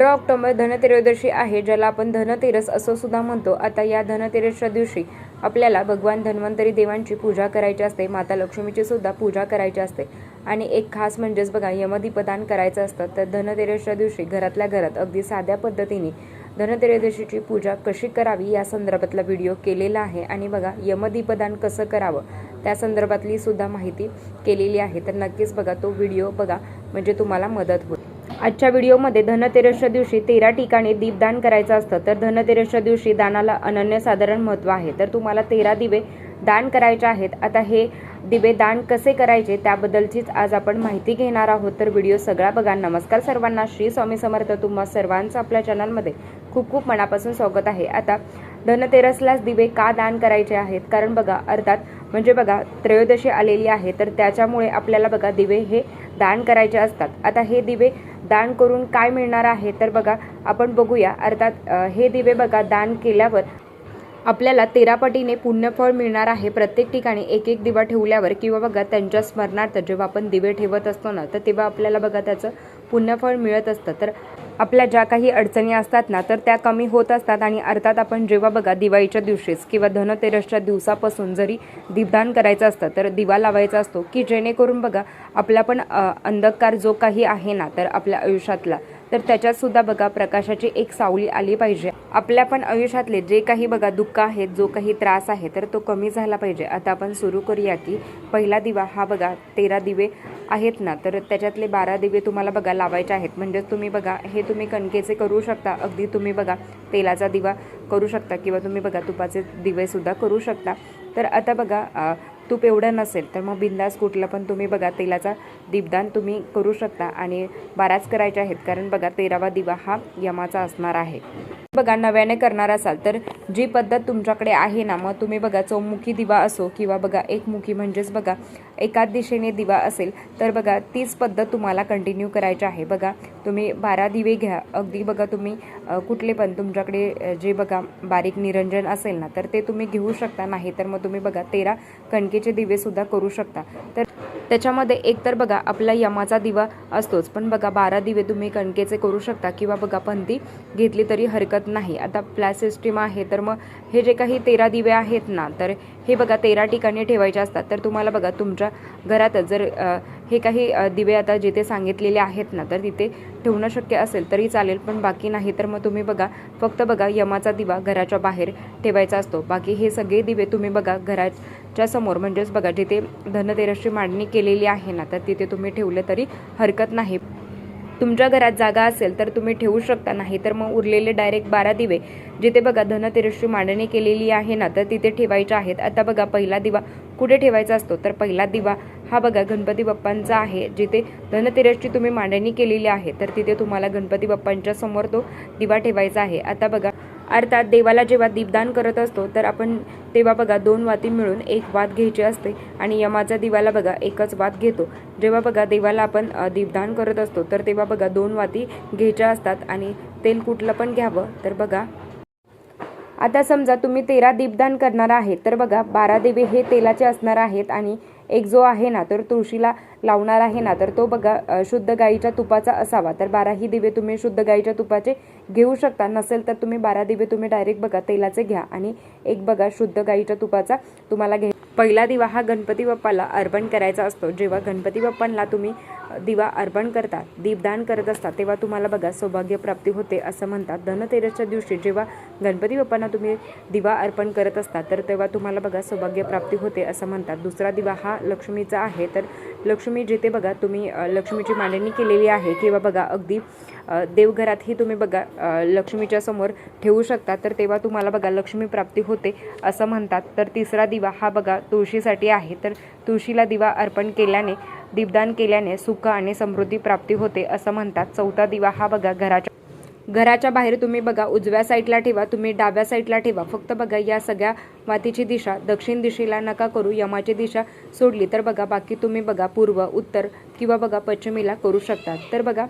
अठरा ऑक्टोबर धनत्रयोदशी आहे ज्याला आपण धनतेरस असं सुद्धा म्हणतो. आता या धनतेरसच्या दिवशी आपल्याला भगवान धन्वंतरी देवांची पूजा करायची असते माता लक्ष्मीची सुद्धा पूजा करायची असते. आणि एक खास म्हणजेच बघा यमदीपदान करायचं असतं. तर धनतेरसच्या दिवशी घरातल्या घरात अगदी साध्या पद्धतीने धनत्रयोदशीची पूजा कशी करावी या संदर्भातला व्हिडिओ केलेला आहे. आणि बघा यमदीपदान कसं करावं त्या संदर्भातली सुद्धा माहिती केलेली आहे. तर नक्कीच बघा तो व्हिडिओ बघा म्हणजे तुम्हाला मदत होईल. आजच्या व्हिडिओमध्ये धनतेरसच्या दिवशी तेरा ठिकाणी दीपदान करायचं असतं. तर धनतेरसच्या दिवशी दानाला अनन्यसाधारण महत्त्व आहे. तर तुम्हाला तेरा दिवे दान करायचे आहेत. आता हे दिवे दान कसे करायचे त्याबद्दलचीच आज आपण माहिती घेणार आहोत. तर व्हिडिओ सगळा बघा. नमस्कार सर्वांना. श्री स्वामी समर्थ तुम्हा सर्वांचं आपल्या चॅनलमध्ये खूप खूप मनापासून स्वागत आहे. आता धनतेरसलाच दिवे का दान करायचे आहेत? कारण बघा अर्थात म्हणजे बघा त्रयोदशी आलेली आहे. तर त्याच्यामुळे आपल्याला बघा दिवे हे दान करायचे असतात. आता हे दिवे दान करून काय मिळणार आहे? तर बघा आपण बघूया. अर्थात हे दिवे बघा दान केल्यावर आपल्याला तेरा पटीने पुण्यफळ मिळणार आहे. प्रत्येक ठिकाणी एक एक दिवा ठेवल्यावर किंवा बघा त्यांच्या स्मरणार्थ जेव्हा आपण दिवे ठेवत असतो ना तर तेव्हा आपल्याला बघा त्याचं पुण्यफळ मिळत असतं. तर आपल्या ज्या काही अडचणी असतात ना तर त्या कमी होत असतात आणि अर्थात आपण जेव्हा बघा दिवाळीच्या दिवशीच किंवा धनतेरसच्या दिवसापासून जरी दीपदान करायचं असतं तर दिवा लावायचा असतो की जेणेकरून बघा आपला पण अंधकार जो काही आहे ना तर आपल्या आयुष्यातला तर त्याच्यात सुद्धा बघा प्रकाशाची एक सावली आली पाहिजे. आपल्या पण आयुष्यातले जे काही बघा दुःख आहेत जो काही त्रास आहे तर तो कमी झाला पाहिजे. आता आपण सुरू करूया की पहिला दिवा हा बघा तेरा दिवे आहेत ना तर त्याच्यातले बारा दिवे तुम्हाला बघा लावायचे आहेत. म्हणजेच तुम्ही बघा हे तुम्ही कणकेचे करू शकता. अगदी तुम्ही बघा तेलाचा दिवा करू शकता किंवा तुम्ही बघा तुपाचे दिवेसुद्धा करू शकता. तर आता बघा तूप एवढं नसेल तर मग बिंदास कुठला पण तुम्ही बघा तेलाचा दीपदान तुम्ही करू शकता आणि बाराच करायचे आहेत. कारण बघा तेरावा दिवा हा यमाचा असणार आहे. बघा नव्याने करणार असाल तर जी पद्धत तुमच्याकडे आहे ना मग तुम्ही बघा चौमुखी दिवा असो किंवा बघा एकमुखी म्हणजेच बघा एकाच दिशेने दिवा असेल तर बघा तीच पद्धत तुम्हाला कंटिन्यू करायची आहे. बघा तुम्ही बारा दिवे घ्या. अगदी बघा तुम्ही कुठले पण तुमच्याकडे जे बघा बारीक निरंजन असेल ना तर ते तुम्ही घेऊ शकता. नाही तर मग तुम्ही बघा तेरा कणकेचे दिवेसुद्धा करू शकता. तर त्याच्यामध्ये एक तर बघा आपला यमाचा दिवा असतोच. पण बघा बारा दिवे तुम्ही कणकेचे करू शकता किंवा बघा पंथी घेतली तरी हरकत नाही. आता फ्लॅश सिस्टीम आहे तर मग हे जे काही तेरा दिवे आहेत ना तर हे बघा तेरा ठिकाणी ठेवायचे असतात. तर तुम्हाला बघा तुमच्या घरातच जर हे काही दिवे आता जिथे सांगितलेले आहेत ना तर तिथे ठेवणं शक्य असेल तरी चालेल पण बाकी नाही तर मग तुम्ही बघा फक्त बघा यमाचा दिवा घराच्या बाहेर ठेवायचा असतो. बाकी हे सगळे दिवे तुम्ही बघा घराच्या समोर म्हणजेच बघा जिथे धनतेरसची मांडणी केलेली आहे ना तर तिथे तुम्ही ठेवले तरी हरकत नाही. तुमच्या घरात जागा असेल तर तुम्ही ठेवू शकता नाही तर मग उरलेले डायरेक्ट बारा दिवे जिथे बघा धनतेरसची मांडणी केलेली आहे ना तर तिथे ठेवायचे आहेत. आता बघा पहिला दिवा कुठे ठेवायचा असतो? तर पहिला दिवा हा बघा गणपती बाप्पांचा आहे. जिथे धनतेरसची तुम्ही मांडणी केलेली आहे तर तिथे तुम्हाला गणपती बाप्पांच्या समोर तो दिवा ठेवायचा आहे. आता बघा अर्थात देवाला जेव्हा दीपदान करत असतो तर आपण तेव्हा बघा दोन वाती मिळून एक वात घ्यायची असते आणि यमाच्या दिवाला बघा एकच वात घेतो. जेव्हा बघा देवाला आपण दीपदान करत असतो तर तेव्हा बघा दोन वाती घ्यायच्या असतात आणि तेल कुठलं पण घ्यावं. तर बघा. आता समजा तुम्ही तेरा दीपदान करणार आहे तर बघा बारा देवी हे तेलाचे असणार आहेत आणि एक जो आहे ना तर तुळशीला लावणार आहे ना तर तो बघा शुद्ध गाईच्या तुपाचा असावा. तर बाराही दिवे तुम्ही शुद्ध गाईच्या तुपाचे घेऊ शकता. नसेल तर तुम्ही बारा दिवे तुम्ही डायरेक्ट बघा तेलाचे घ्या. आणि एक बघा शुद्ध गाईच्या तुपाचा तुम्हाला घे पहिला दिवा हा गणपती बाप्पाला अर्पण करायचा असतो. जेव्हा गणपती बाप्पांना तुम्ही दिवा अर्पण करता दीपदान करत असता तेव्हा तुम्हाला बघा सौभाग्य प्राप्ती होते असं म्हणतात. धनतेरसच्या दिवशी जेव्हा गणपती बाप्पांना तुम्ही दिवा अर्पण करत असता तर तेव्हा तुम्हाला बघा सौभाग्य प्राप्ती होते असं म्हणतात. दुसरा दिवा हा लक्ष्मीचा आहे तर लक्ष्मी जिथे बघा तुम्ही लक्ष्मीची मांडणी केलेली आहे किंवा बघा अगदी देवघरातही तुम्ही बघा लक्ष्मीच्या समोर ठेवू शकता तर तेव्हा तुम्हाला बघा लक्ष्मी प्राप्ती होते असं म्हणतात. तर तिसरा दिवा हा बघा तुळशीसाठी आहे. तर तुळशीला दिवा अर्पण केल्याने दीपदान केल्याने सुख आणि समृद्धी प्राप्ती होते असं म्हणतात. चौथा दिवा हा बघा घराच्या घराच्या बाहेर तुम्ही बघा उजव्या साईडला ठेवा तुम्ही डाव्या साईडला ठेवा. फक्त बघा या सगळ्या वातीची दिशा दक्षिण दिशेला नका करू यमाची दिशा सोडली तर बघा बाकी तुम्ही बघा पूर्व उत्तर किंवा बघा पश्चिमेला करू शकता. तर बघा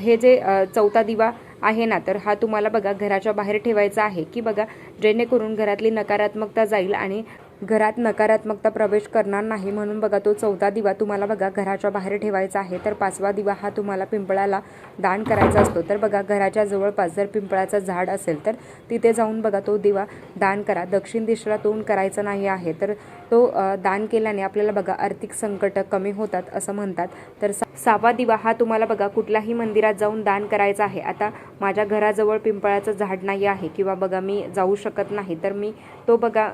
हे जे चौथा दिवा आहे ना तर हा तुम्हाला बघा घराच्या बाहेर ठेवायचा आहे. की बघा जेणेकरून घरातली नकारात्मकता जाईल आणि घरात नकारात्मकता प्रवेश करणार नाही म्हणून बघा तो चौथा दिवा तुम्हाला बघा घराच्या बाहेर ठेवायचा आहे. तर पाचवा दिवा हा तुम्हाला पिंपळाला दान करायचा असतो. तर बघा घराच्या जवळपास जर पिंपळाचं झाड असेल तर तिथे जाऊन बघा तो दिवा दान करा. दक्षिण दिशेला तोंड करायचं नाही आहे. तर तो दान केल्याने आपल्याला बघा आर्थिक संकट कमी होतात असं म्हणतात. तर सा- सहावा दिवा हा तुम्हाला बघा कुठल्याही मंदिरात जाऊन दान करायचा आहे. आता माझ्या घराजवळ पिंपळाचं झाड नाही आहे किंवा बघा मी जाऊ शकत नाही. तर मी तो बघा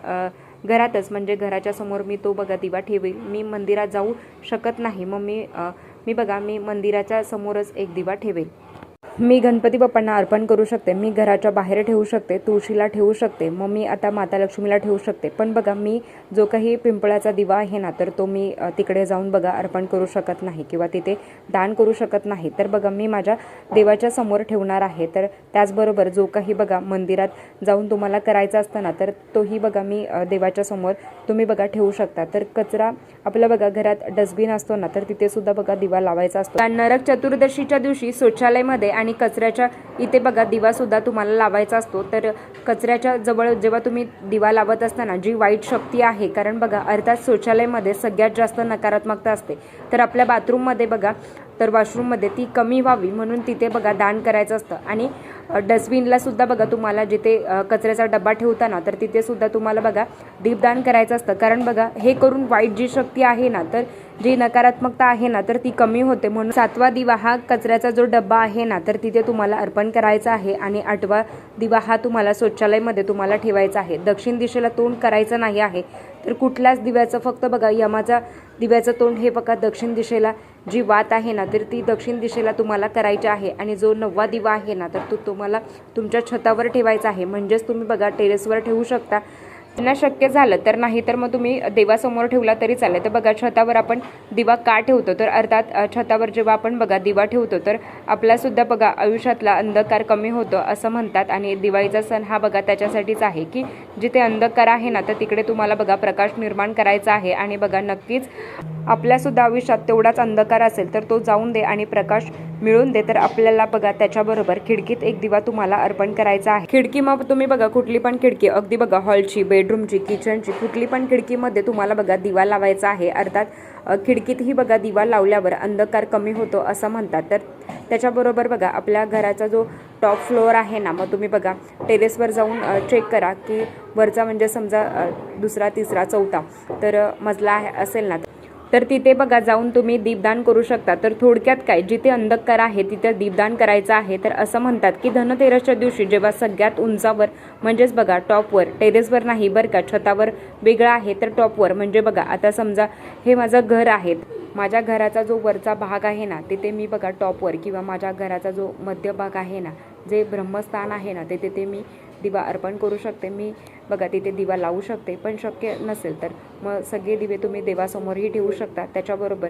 घरातच म्हणजे घराच्या समोर मी तो बघा दिवा ठेवेल. मी मंदिरात जाऊ शकत नाही. मग मी मी बघा मी मंदिराच्या समोरच एक दिवा ठेवेल. मी गणपती बाप्पांना अर्पण करू शकते मी घराच्या बाहेर ठेवू शकते तुळशीला ठेवू शकते मग मी आता माता लक्ष्मीला ठेवू शकते. पण बघा मी जो काही पिंपळाचा दिवा आहे ना तर तो मी तिकडे जाऊन बघा अर्पण करू शकत नाही किंवा तिथे दान करू शकत नाही. तर बघा मी माझ्या देवाच्या समोर ठेवणार आहे. तर त्याचबरोबर जो काही बघा मंदिरात जाऊन तुम्हाला करायचा असतं ना तर तोही बघा मी देवाच्या समोर तुम्ही बघा ठेवू शकता. तर कचरा आपलं बघा घरात डस्टबिन असतो ना तर तिथे सुद्धा बघा दिवा लावायचा असतो. नरक चतुर्दशीच्या दिवशी शौचालयमध्ये आणि कचऱ्याच्या इथे बघा दिवासुद्धा तुम्हाला लावायचा असतो. तर कचऱ्याच्या जवळ जेव्हा तुम्ही दिवा लावत असताना जी वाईट शक्ती आहे कारण बघा अर्थात शौचालयमध्ये सगळ्यात जास्त नकारात्मकता असते. तर आपल्या बाथरूममध्ये बघा तर वॉशरूममध्ये ती कमी व्हावी म्हणून तिथे बघा दान करायचं असतं. आणि डस्टबिनलासुद्धा डस्टबिनला सुद्धा बघा तुम्हाला जिथे कचऱ्याचा डब्बा ठेवताना तर तिथे सुद्धा तुम्हाला बघा दीपदान करायचं असतं. कारण बघा हे करून वाईट जी शक्ती आहे ना तर जी नकारात्मकता आहे ना तर ती कमी होते. म्हणून सातवा दिवा हा कचऱ्याचा जो डब्बा आहे ना तर तिथे तुम्हाला अर्पण करायचा आहे आणि आठवा दिवा हा तुम्हाला शौचालयमध्ये तुम्हाला ठेवायचा आहे. दक्षिण दिशेला तोंड करायचं नाही आहे. तर कुठल्याच दिव्याचं फक्त बघा यमाचा दिव्याचं तोंड हे बघा दक्षिण दिशेला जी वात आहे ना तर ती दक्षिण दिशेला तुम्हाला करायची आहे. आणि जो नववा दिवा आहे ना तर तो तुम्हाला तुमच्या छतावर ठेवायचा आहे. म्हणजेच तुम्ही बघा टेरेसवर ठेवू शकता. त्यांना शक्य झालं तर नाही तर मग तुम्ही देवासमोर ठेवला तरी चालेल. तर बघा छतावर आपण दिवा का ठेवतो? तर अर्थात छतावर जेव्हा आपण बघा दिवा ठेवतो तर आपलासुद्धा बघा आयुष्यातला अंधकार कमी होतो असं म्हणतात. आणि दिवाळीचा सण हा बघा त्याच्यासाठीच आहे की जिथे अंधकार आहे ना तर तिकडे तुम्हाला बघा प्रकाश निर्माण करायचा आहे. आणि बघा नक्कीच आपल्यासुद्धा आयुष्यात तेवढाच अंधकार असेल तर तो जाऊन दे आणि प्रकाश मिळून दे तर आपल्याला बघा त्याच्याबरोबर खिडकीत एक दिवा तुम्हाला अर्पण करायचा आहे. खिडकी मग तुम्ही बघा कुठली पण खिडकी अगदी बघा हॉलची बेडरूमची किचनची कुठली पण खिडकीमध्ये तुम्हाला बघा दिवा लावायचा आहे. अर्थात खिडकीतही बघा दिवा लावल्यावर अंधकार कमी होतो असं म्हणतात. तर त्याच्याबरोबर बघा आपल्या घराचा जो टॉप फ्लोअर आहे ना मग तुम्ही बघा टेरेसवर जाऊन चेक करा की वरचा म्हणजे समजा दुसरा तिसरा चौथा तर मजला आहे असेल ना तर तिथे बघा जाऊन तुम्ही दीपदान करू शकता. तर थोडक्यात काय जिथे अंधकार आहे तिथे दीपदान करायचं आहे. तर असं म्हणतात की धनतेरसच्या दिवशी जेव्हा सगळ्यात उंचावर म्हणजेच बघा टॉपवर टेरेसवर नाही बरं का छतावर वेगळं आहे तर टॉपवर म्हणजे बघा आता समजा हे माझं घर आहे. माझ्या घराचा जो वरचा भाग आहे ना तिथे मी बघा टॉपवर किंवा माझ्या घराचा जो मध्य भाग आहे ना जे ब्रह्मस्थान आहे ना ते तिथे मी दिवा अर्पण करू शकते. मी बघा तिथे दिवा लावू शकते पण शक्य नसेल तर. मग सगळे दिवे तुम्ही देवासमोरही ठेवू शकता त्याच्याबरोबर.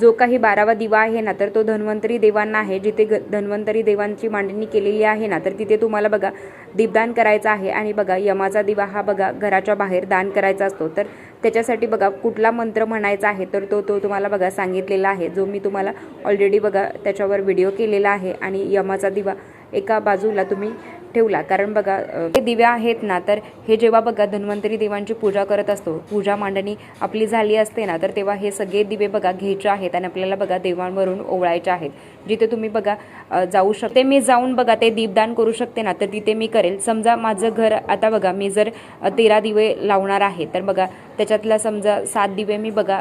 जो काही बारावा दिवा आहे ना तर तो धन्वंतरी देवांना आहे. जिथे ग धन्वंतरी देवांची मांडणी केलेली आहे ना तर तिथे तुम्हाला बघा दीपदान करायचं आहे. आणि बघा यमाचा दिवा हा बघा घराच्या बाहेर दान करायचा असतो. तर त्याच्यासाठी बघा कुठला मंत्र म्हणायचा आहे तर तो तो तुम्हाला बघा सांगितलेला आहे. जो मी तुम्हाला ऑलरेडी बघा त्याच्यावर व्हिडिओ केलेला आहे. आणि यमाचा दिवा एका बाजूला तुम्ही ठेवला. कारण बघा हे दिवे आहेत ना तर हे जेव्हा बघा धन्वंतरी देवांची पूजा करत असतो पूजा मांडणी आपली झाली असते ना तर तेव्हा हे सगळे दिवे बघा घ्यायचे आहेत आणि आपल्याला बघा देवांवरून ओवळायचे आहेत. जिथे तुम्ही बघा जाऊ शकते मी जाऊन बघा ते दीपदान करू शकते ना तर तिथे मी करेल. समजा माझं घर आता बघा मी जर तेरा दिवे लावणार आहे तर बघा त्याच्यातला समजा सात दिवे मी बघा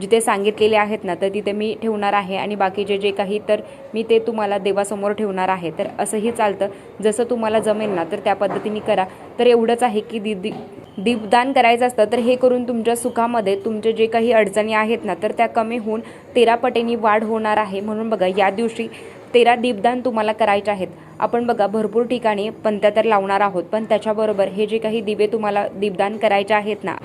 जिथे सांगितलेले आहेत ना तर तिथे मी ठेवणार आहे. आणि बाकीचे जे काही तर मी ते तुम्हाला देवासमोर ठेवणार आहे. तर असंही चालतं. जसं तुम्हाला जमेल ना तर त्या पद्धतीने करा. तर एवढंच आहे की दिदी दीपदान करायचं असतं तर हे करून तुमच्या सुखामध्ये तुमचे जे काही अडचणी आहेत ना तर त्या कमी होऊन तेरा पटीने वाढ होणार आहे. म्हणून बघा या दिवशी तेरा दीपदान तुम्हाला करायचे आहेत. आपण बघा भरपूर ठिकाणी पंत्या तर लावणार आहोत पण त्याच्याबरोबर हे जे काही दिवे तुम्हाला दीपदान करायचे आहेत ना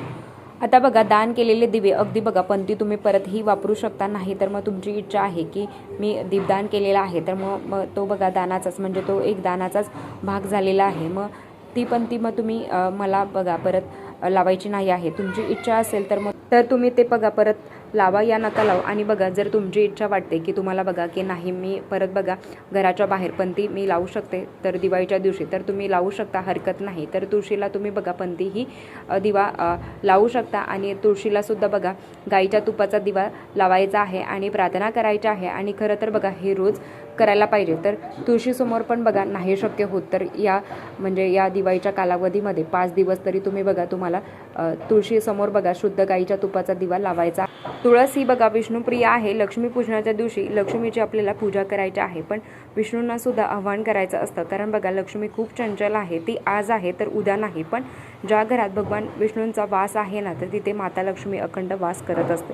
आता बघा दान केलेले दिवे. अगदी बघा पण ती तुम्ही परतही वापरू शकता. नाही तर मग तुमची इच्छा आहे की मी दीपदान केलेला आहे. तर मग मग तो बघा दानाचाच म्हणजे तो एक दानाचाच भाग झालेला आहे. मग ती पण ती मग तुम्ही मला बघा परत लावायची नाही आहे. तुमची इच्छा असेल तर मग तर तुम्ही ते बघा परत लावा या नका लावा. आणि बघा जर तुमची इच्छा वाटते की तुम्हाला बघा की नाही मी परत बघा घराच्या बाहेर पंती मी लावू शकते. तर दिवाळीच्या दिवशी तर तुम्ही लावू शकता हरकत नाही. तर तुळशीला तुम्ही बघा पंती ही दिवा लावू शकता. आणि तुळशीलासुद्धा बघा गाईच्या तुपाचा दिवा लावायचा आहे आणि प्रार्थना करायची आहे. आणि खरं तर बघा हे रोज करायला पाहिजे. तर तुळशीसमोर पण बघा नाही शक्य होत. तर या म्हणजे या दिवाळीच्या कालावधीमध्ये पाच दिवस तरी तुम्ही बघा तुम्हाला तुळशीसमोर बघा शुद्ध गाईच्या तुपाचा दिवा लावायचा. तुळस ही बघा विष्णुप्रिय आहे. लक्ष्मीपूजनाच्या दिवशी लक्ष्मीची आपल्याला पूजा करायची आहे. पण विष्णूंना सुद्धा आव्हान करायचं असतं. कारण बघा लक्ष्मी खूप चंचल आहे. ती आज आहे तर उद्या नाही. पण ज्या घरात भगवान विष्णूंचा वास आहे ना तर तिथे माता लक्ष्मी अखंड वास करत असते.